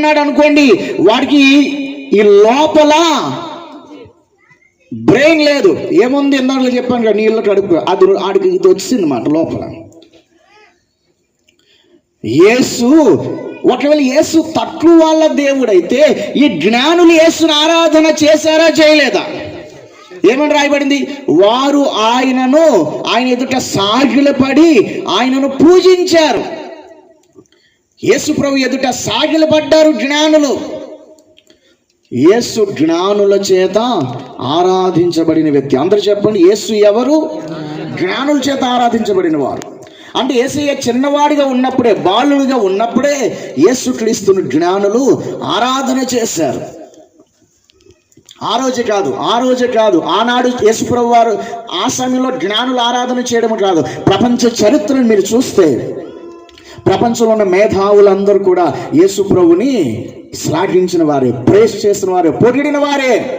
ఉన్నాడు అనుకోండి వాడికి ఈ లోపల బ్రెయిన్ లేదు. ఏముంది ఇందాక చెప్పాను కదా నీళ్ళు కడుపు అది ఆడికి ఇది వచ్చింది మాట లోపల. యేసు ఒకవేళ యేసు తట్లు వాళ్ళ దేవుడైతే ఈ జ్ఞానులు యేసును ఆరాధన చేశారా చేయలేదా? ఏమని రాయబడింది? వారు ఆయనను ఆయన ఎదుట సాగిలపడి ఆయనను పూజించారు. యేసుప్రభు ఎదుట సాగిలపడ్డారు జ్ఞానులు. యేసు జ్ఞానుల చేత ఆరాధించబడిన వ్యక్తి. అందరు చెప్పండి యేసు ఎవరు? జ్ఞానుల చేత ఆరాధించబడిన వారు. అంటే ఏసయ్య చిన్నవాడిగా ఉన్నప్పుడే బాలుడిగా ఉన్నప్పుడే యేసు క్రీస్తుని జ్ఞానులు ఆరాధన చేశారు. ఆ రోజే కాదు ఆ రోజే కాదు ఆనాడు యేసుప్రభు వారు ఆ సమయంలో జ్ఞానులు ఆరాధన చేయడం కాదు. ప్రపంచ చరిత్రను మీరు చూస్తే ప్రపంచంలో ఉన్న మేధావులందరూ కూడా యేసు ప్రభుని శ్లాఘించిన వారే ప్రేస్ చేసిన వారే పొగిడిన వారే.